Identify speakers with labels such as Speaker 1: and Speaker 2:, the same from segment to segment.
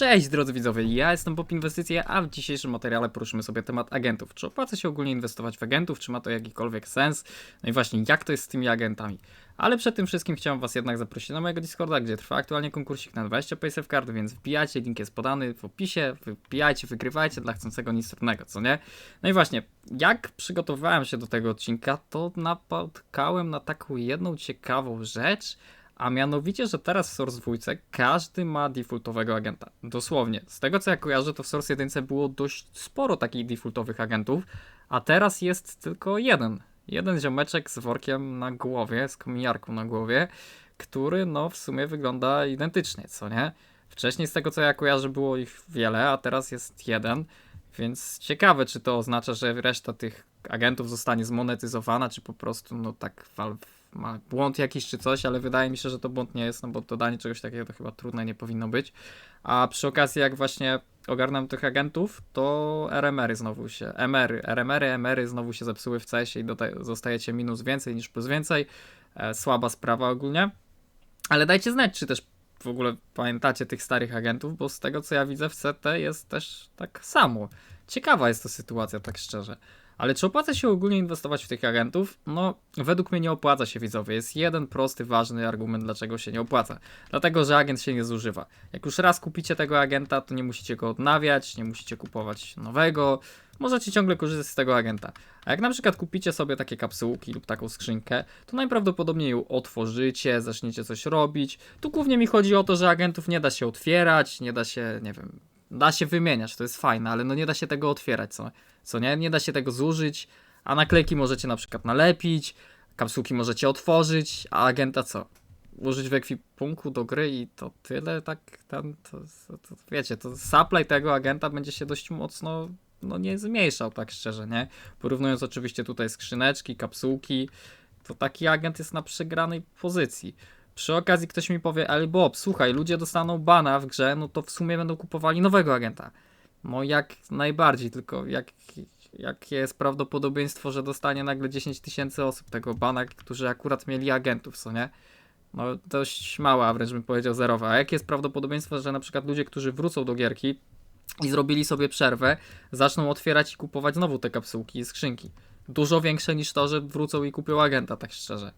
Speaker 1: Cześć drodzy widzowie, ja jestem Pop Inwestycje, a w dzisiejszym materiale poruszymy sobie temat agentów. Czy opłaca się ogólnie inwestować w agentów, czy ma to jakikolwiek sens? No i właśnie, jak to jest z tymi agentami? Ale przed tym wszystkim chciałem was jednak zaprosić na mojego Discorda, gdzie trwa aktualnie konkursik na 20 PaySafe Card, więc wbijajcie, link jest podany w opisie, wbijajcie, wygrywajcie dla chcącego nic trudnego, co nie? No i właśnie, jak przygotowywałem się do tego odcinka, to napotkałem na taką jedną ciekawą rzecz, a mianowicie, że teraz w Source 2 każdy ma defaultowego agenta. Dosłownie. Z tego co ja kojarzę, to w Source 1 było dość sporo takich defaultowych agentów, a teraz jest tylko jeden. Jeden ziomeczek z workiem na głowie, z kominiarką na głowie, który no w sumie wygląda identycznie, co nie? Wcześniej z tego co ja kojarzę było ich wiele, a teraz jest jeden, więc ciekawe czy to oznacza, że reszta tych agentów zostanie zmonetyzowana, czy po prostu no tak ma błąd jakiś czy coś, ale wydaje mi się, że to błąd nie jest, no bo dodanie czegoś takiego to chyba trudne nie powinno być. A przy okazji, jak właśnie ogarnę tych agentów, to RMR-y znowu się, MR-y, RMR-y, MR-y znowu się zepsuły w CS-ie i zostajecie minus więcej niż plus więcej. E, słaba sprawa ogólnie. Ale dajcie znać, czy też w ogóle pamiętacie tych starych agentów, bo z tego co ja widzę w CT jest też tak samo. Ciekawa jest to sytuacja, tak szczerze. Ale czy opłaca się ogólnie inwestować w tych agentów? No, według mnie nie opłaca się widzowie. Jest jeden prosty, ważny argument, dlaczego się nie opłaca. Dlatego, że agent się nie zużywa. Jak już raz kupicie tego agenta, to nie musicie go odnawiać, nie musicie kupować nowego. Możecie ciągle korzystać z tego agenta. A jak na przykład kupicie sobie takie kapsułki lub taką skrzynkę, to najprawdopodobniej ją otworzycie, zaczniecie coś robić. Tu głównie mi chodzi o to, że agentów nie da się otwierać, nie da się, nie wiem, da się wymieniać, to jest fajne, ale no nie da się tego otwierać, co, co nie? Nie da się tego zużyć, a naklejki możecie na przykład nalepić, kapsułki możecie otworzyć, a agenta co? Użyć w ekwipunku do gry i to tyle, tak, tam, to, to, to, wiecie, to supply tego agenta będzie się dość mocno, no nie zmniejszał, tak szczerze, nie? Porównując oczywiście tutaj skrzyneczki, kapsułki, to taki agent jest na przegranej pozycji. Przy okazji ktoś mi powie, ale Bob, słuchaj, ludzie dostaną bana w grze, no to w sumie będą kupowali nowego agenta. No jak najbardziej, tylko jak, jakie jest prawdopodobieństwo, że dostanie nagle 10 tysięcy osób tego bana, którzy akurat mieli agentów, co nie? No dość mała, wręcz bym powiedział zerowa. A jakie jest prawdopodobieństwo, że na przykład ludzie, którzy wrócą do gierki i zrobili sobie przerwę, zaczną otwierać i kupować znowu te kapsułki i skrzynki? Dużo większe niż to, że wrócą i kupią agenta, tak szczerze.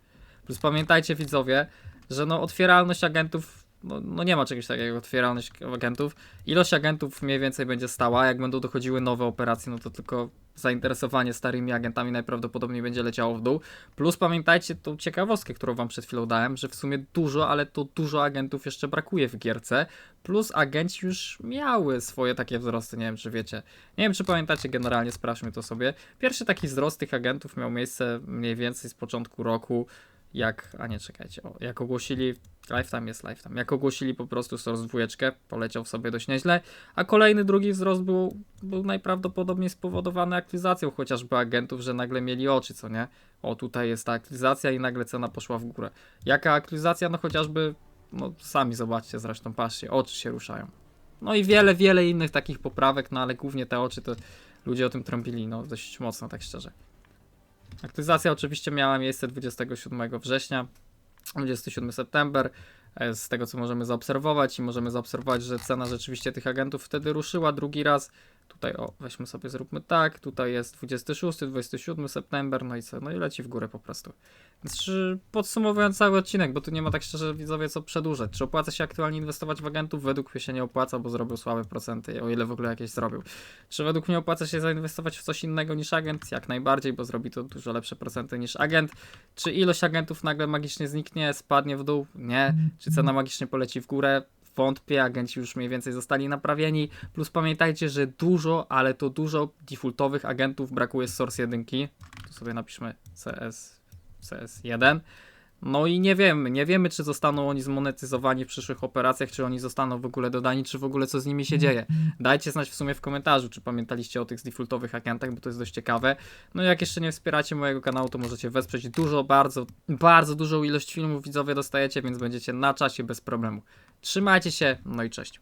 Speaker 1: Plus pamiętajcie widzowie, że no otwieralność agentów, no, no nie ma czegoś takiego otwieralność agentów. Ilość agentów mniej więcej będzie stała, jak będą dochodziły nowe operacje, no to tylko zainteresowanie starymi agentami najprawdopodobniej będzie leciało w dół. Plus pamiętajcie tą ciekawostkę, którą wam przed chwilą dałem, że w sumie dużo, ale to dużo agentów jeszcze brakuje w gierce. Plus agenci już miały swoje takie wzrosty, nie wiem czy wiecie. Nie wiem czy pamiętacie, generalnie sprawdźmy to sobie. Pierwszy taki wzrost tych agentów miał miejsce mniej więcej z początku roku jak, a nie czekajcie, o, jak ogłosili, Lifetime jest Lifetime, jak ogłosili po prostu Source 2, poleciał sobie dość nieźle, a kolejny drugi wzrost był, był najprawdopodobniej spowodowany aktywizacją chociażby agentów, że nagle mieli oczy, co nie? O, tutaj jest ta aktywizacja i nagle cena poszła w górę. Jaka aktywizacja? No chociażby, no sami zobaczcie zresztą, patrzcie, oczy się ruszają. No i wiele, wiele innych takich poprawek, no ale głównie te oczy to ludzie o tym trąbili, no dość mocno, tak szczerze. Aktualizacja oczywiście miała miejsce 27 września, 27 september. E, Z tego co możemy zaobserwować i możemy zaobserwować, że cena rzeczywiście tych agentów wtedy ruszyła drugi raz. Tutaj o, weźmy sobie, zróbmy tak. Tutaj jest 26, 27 september, no i co? No i leci w górę po prostu. Więc podsumowując cały odcinek, bo tu nie ma tak szczerze widzowie co przedłużać. Czy opłaca się aktualnie inwestować w agentów? Według mnie się nie opłaca, bo zrobił słabe procenty, o ile w ogóle jakieś zrobił. Czy według mnie opłaca się zainwestować w coś innego niż agent? Jak najbardziej, bo zrobi to dużo lepsze procenty niż agent. Czy ilość agentów nagle magicznie zniknie, spadnie w dół? Nie. Czy cena magicznie poleci w górę? Wątpię, agenci już mniej więcej zostali naprawieni. Plus pamiętajcie, że dużo, ale to dużo defaultowych agentów brakuje z Source 1. Tu sobie napiszmy CS, CS1. No i nie wiemy, nie wiemy, czy zostaną oni zmonetyzowani w przyszłych operacjach, czy oni zostaną w ogóle dodani, czy w ogóle co z nimi się dzieje. Dajcie znać w sumie w komentarzu, czy pamiętaliście o tych defaultowych agentach, bo to jest dość ciekawe. No i jak jeszcze nie wspieracie mojego kanału, to możecie wesprzeć dużo, bardzo, bardzo dużą ilość filmów widzowie dostajecie, więc będziecie na czasie bez problemu. Trzymajcie się, no i cześć.